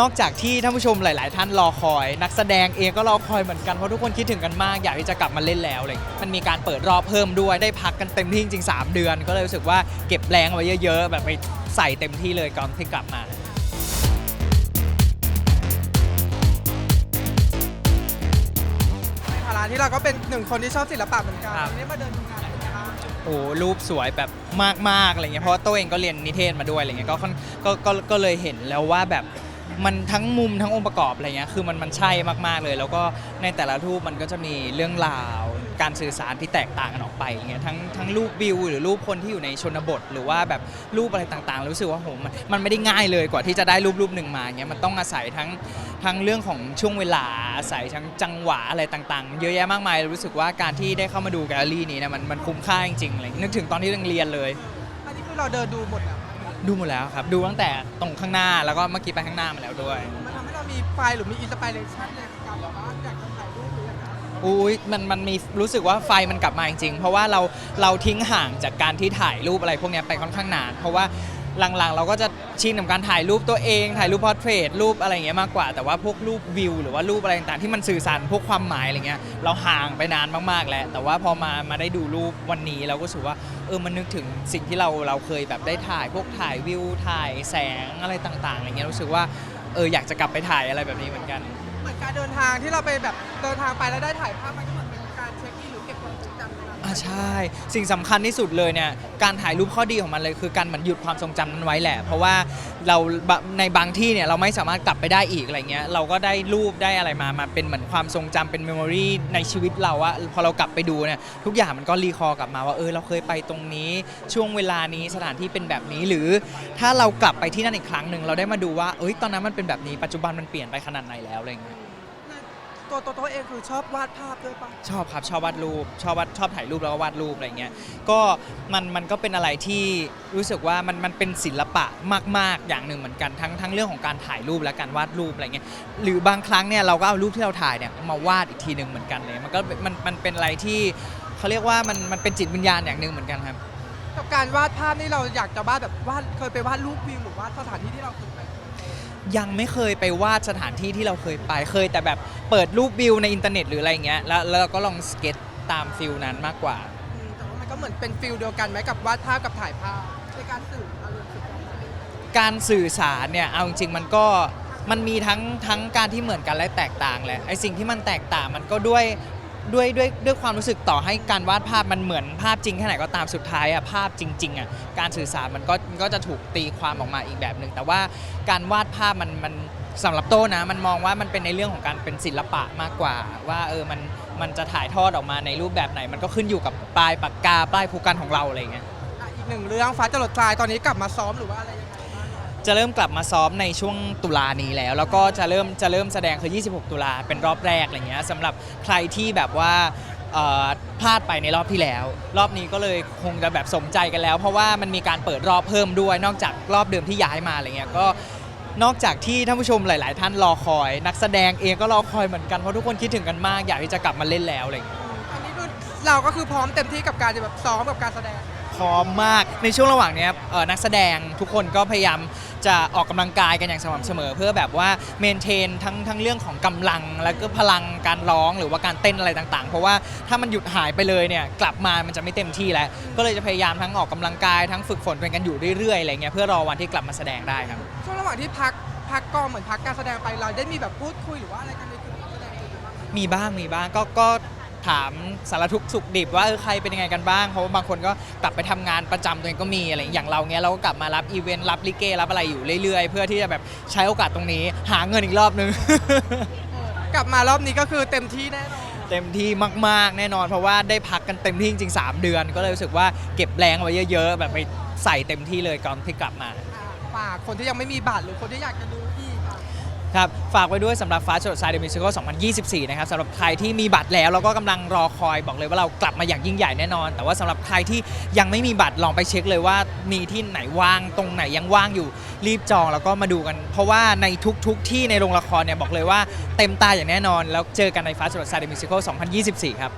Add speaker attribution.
Speaker 1: นอกจากที่ท่านผู้ชมหลาย ๆ ท่านรอคอย นักแสดงเองก็รอคอยเหมือนกันเพราะทุกคนคิดถึงกันมากอยากที่จะกลับมาเล่นแล้วอะไรอย่างเลยมันมีการเปิดรอบเพิ่มด้วยได้พักกันเต็มที่จริง ๆ 3 เดือน ก็เลยรู้สึกว่าเก็บแรงไว้เยอะ ๆ แบบไปใส่เต็มที่เลยก่อนที่กลับมา
Speaker 2: ในฐานะที่เราก็เป็นหนึ่งคนที่ชอบศิลปะเหมือนกัน
Speaker 1: ครับ
Speaker 2: วันนี้มาเดินดูงานเป็นไงบ้าง
Speaker 1: โอ้รูปสวยแบบมาก ๆ อะไรเงี้ยเพราะว่าตัวเองก็เรียนนิเทศมาด้วยอะไรเงี้ยก็ค่อนก็ก็ก็เลยเห็นแล้วว่าแบบ มันทั้งมุมทั้งองค์ประกอบอะไรเงี้ยคือมันมันใช่มากๆเลย แล้วก็ในแต่ละรูปมันก็จะมีเรื่องราว การสื่อสารที่แตกต่างกันออกไปอย่างเงี้ยทั้งทั้งรูปวิวหรือรูปคนที่อยู่ในชนบท หรือว่าแบบรูปอะไรต่างๆ รู้สึกว่าโหมันมันไม่ได้ง่ายเลยกว่าที่จะได้รูปรูปหนึ่งมาเงี้ยมันต้องอาศัยทั้งทั้งเรื่องของช่วงเวลาอาศัยทั้งจังหวะอะไรต่างๆ เยอะแยะมากมายรู้สึกว่าการที่ได้เข้ามาดูแกลเลอรี่นี้นี่ยมันมันคุ้มค่าจริงๆเลยนึกถึงตอนที่เรียนเลย
Speaker 2: อันนี้คือเราเดินดูหมดแล้ว
Speaker 1: ดูหมดแล้วครับ ดูตั้งแต่ตรงข้างหน้าแล้วก็เมื่อกี้ไปข้างหน้ามาแล้วด้วย
Speaker 2: มันทำให้เรามีไฟหรือมีอินสปิเรชันในการแบบว่าอยากจะถ่ายรูปหรืออยากจะ
Speaker 1: อุ้ยมันมันมีรู้สึกว่าไฟมันกลับมาจริงๆ เพราะว่าเราเราทิ้งห่างจากการที่ถ่ายรูปอะไรพวกเนี้ยไปค่อนข้างนาน เพราะว่า หลังๆ เราก็จะชินกับการถ่ายรูปตัวเอง ถ่ายรูปพอร์เทรตรูปอะไรอย่างเงี้ยมากกว่า แต่ว่าพวกรูปวิว หรือว่ารูปอะไรต่างๆที่มันสื่อสารพวกความหมายอะไรเงี้ยเราห่างไปนานมากๆแล้ว แต่ว่าพอมามาได้ดูรูปวันนี้เราก็รู้สึกว่าเออมันนึกถึงสิ่งที่เราเราเคยแบบได้ถ่ายพวกถ่ายวิวถ่ายแสงอะไรต่างๆอะไรเงี้ยรู้สึกว่าเอออยากจะกลับไปถ่ายอะไรแบบนี้เหมือนกัน
Speaker 2: เหมือนการเดินทางที่เราไปแบบเดินทางไปแล้วได้ถ่ายภาพมันก็ ใช่
Speaker 1: สิ่งสำคัญที่สุดเลยเนี่ยการถ่ายรูปข้อดีของมันเลยคือการเหมือนหยุดความทรงจำนั้นไว้แหละ เพราะว่าเราบะในบางที่เนี่ยเราไม่สามารถกลับไปได้อีกอะไรเงี้ยเราก็ได้รูปได้อะไรมามาเป็นเหมือนความทรงจำเป็นเมมโมรีในชีวิตเราอะพอเรากลับไปดูเนี่ยทุกอย่างมันก็รีคอร์กลับมาว่าเออเราเคยไปตรงนี้ช่วงเวลานี้สถานที่เป็นแบบนี้หรือ ถ้าเรากลับไปที่นั่นอีกครั้งหนึ่งเราได้มาดูว่าเอ้ยตอนนั้นมันเป็นแบบนี้ปัจจุบันมันเปลี่ยนไปขนาดไหนแล้วอะไรเงี้ย
Speaker 2: ตัวตัวตัวเองคือชอบวาดภาพด้วยปะ
Speaker 1: ชอบครับชอบวาดรูปชอบวาดชอบถ่ายรูปแล้วก็วาดรูปอะไรเงี้ยก็มันมันก็เป็นอะไรที่รู้สึกว่ามันมันเป็นศิลปะมาก ๆ อย่างหนึ่งเหมือนกันทั้งทั้งเรื่องของการถ่ายรูปและการวาดรูปอะไรเงี้ยหรือบางครั้งเนี่ยเราก็เอารูปที่เราถ่ายเนี่ยมาวาดอีกทีหนึ่งเหมือนกันเลยมันก็มันมันเป็นอะไรที่เขาเรียกว่ามันมันเป็นจิตวิญญาณอย่างหนึ่งเหมือนกันครับ
Speaker 2: กับการวาดภาพนี่เราอยากจะวาดแบบวาดเคยไปวาดรูปวิวหรือวาดสถานที่ที่เราเคยไป
Speaker 1: ยังไม่เคยไปวาดสถานที่ที่เราเคยไปเคย แต่แบบเปิดรูปวิวในอินเทอร์เน็ตหรืออะไรเงี้ยแล้วแล้วเราก็ลองสเก็ตตามฟิลนั้นมากกว่า
Speaker 2: อืมแต่ว่ามันก็เหมือนเป็นฟิลเดียวกันไหมกับวาดภาพกับถ่ายภาพในการสื่ออารมณ์สื่อความหมาย
Speaker 1: การสื่อสารเนี่ยเอาจริงๆมันก็มันมีทั้งทั้งการที่เหมือนกันและแตกต่างแหละไอสิ่งที่มันแตกต่างมันก็ด้วย ด้วยด้วยด้วยความรู้สึกต่อให้การวาดภาพมันเหมือนภาพจริงแค่ไหนก็ตามสุดท้ายอะภาพจริงๆอะการสื่อสารมันก็ก็จะถูกตีความออกมาอีกแบบหนึ่งแต่ว่าการวาดภาพมันมันสำหรับโต้นะมันมองว่ามันเป็นในเรื่องของการเป็นศิลปะมากกว่า ว่าเออมันมันจะถ่ายทอดออกมาในรูปแบบไหน มันก็ขึ้นอยู่กับปลายปากกาปลายภูกันของเราอะไรอย่างเงี้ย
Speaker 2: อะอีกหนึ่งเรื่องฟ้าจะหลดทรายตอนนี้กลับมาซ้อมหรือว่าอะไร
Speaker 1: จะเริ่มกลับมาซ้อมในช่วงตุลานี้แล้ว แล้วก็จะเริ่มจะเริ่มแสดงคือ 26 ตุลาเป็นรอบแรกอะไรเงี้ยสำหรับใครที่แบบว่าพลาดไปในรอบที่แล้ว รอบนี้ก็เลยคงจะแบบสมใจกันแล้ว เพราะว่ามันมีการเปิดรอบเพิ่มด้วย นอกจากรอบเดิมที่ย้ายมาอะไรเงี้ยก็นอกจากที่ท่านผู้ชมหลาย ๆ ท่านรอคอย นักแสดงเองก็รอคอยเหมือนกันเพราะทุกคนคิดถึงกันมาก อยากที่จะกลับมาเล่นแล้วอะไรเงี้ย
Speaker 2: อันนี้เราก็คือพร้อมเต็มที่กับการจะแบบซ้อมกับการแสดง
Speaker 1: พร้อมมาก ในช่วงระหว่างเนี้ยเอ่อนักแสดงทุกคนก็พยายามจะออกกำลังกายกันอย่างสม่ำเสมอ เพื่อแบบว่าเมนเทนทั้งทั้งเรื่องของกำลัง แล้วก็พลังการร้องหรือว่าการเต้นอะไรต่างๆ เพราะว่าถ้ามันหยุดหายไปเลยเนี่ยกลับมามันจะไม่เต็มที่แล้ว ก็เลยจะพยายามทั้งออกกำลังกายทั้งฝึกฝนเป็นกันอยู่เรื่อยๆอะไรเงี้ยเพื่อรอวันที่กลับมาแสดงได้ครับ
Speaker 2: ช่วงระหว่างที่พักพักกองเหมือนพักการแสดงไปเราได้มีแบบพูดคุยหรือว่าอะไรกันในกลุ่มนักแสดงอื่นบ้างไหม
Speaker 1: มีบ้างมีบ้างก็ก็ ถามสารทุกข์สุขดิบว่าเออใครเป็นยังไงกันบ้าง เพราะว่าบางคนก็กลับไปทำงานประจำตัวเองก็มีอะไรอย่างเราเนี้ยเราก็กลับมารับอีเวนต์รับลิเกรับอะไรอยู่เรื่อยๆ เพื่อที่จะแบบใช้โอกาสตรงนี้ หาเงินอีกรอบนึง
Speaker 2: กลับมารอบนี้ก็คือเต็มที่แน่นอน
Speaker 1: เต็มที่มากๆ แน่นอน เพราะว่าได้พักกันเต็มที่จริงๆ 3 เดือน ก็เลยรู้สึกว่าเก็บแรงไว้เยอะๆ แบบไปใส่เต็มที่เลยก่อนที่กลับมา
Speaker 2: อะฝากคนที่ยังไม่มีบัตรหรือคนที่อยากจะดูอีกอะ
Speaker 1: ครับฝากไว้ด้วยสำหรับฟ้าสดไซด์เดมิซิโก2024 นะครับสำหรับใครที่มีบัตรแล้วแล้วก็กำลังรอคอยบอกเลยว่าเรากลับมาอย่างยิ่งใหญ่แน่นอน แต่ว่าสำหรับใครที่ยังไม่มีบัตรลองไปเช็คเลยว่ามีที่ไหนว่างตรงไหนยังว่างอยู่รีบจองแล้วก็มาดูกัน เพราะว่าในทุกๆที่ในโรงละครเนี่ยบอกเลยว่าเต็มตาอย่างแน่นอน แล้วเจอกันในฟ้าสดไซด์เดมิซิโก2024 ครับ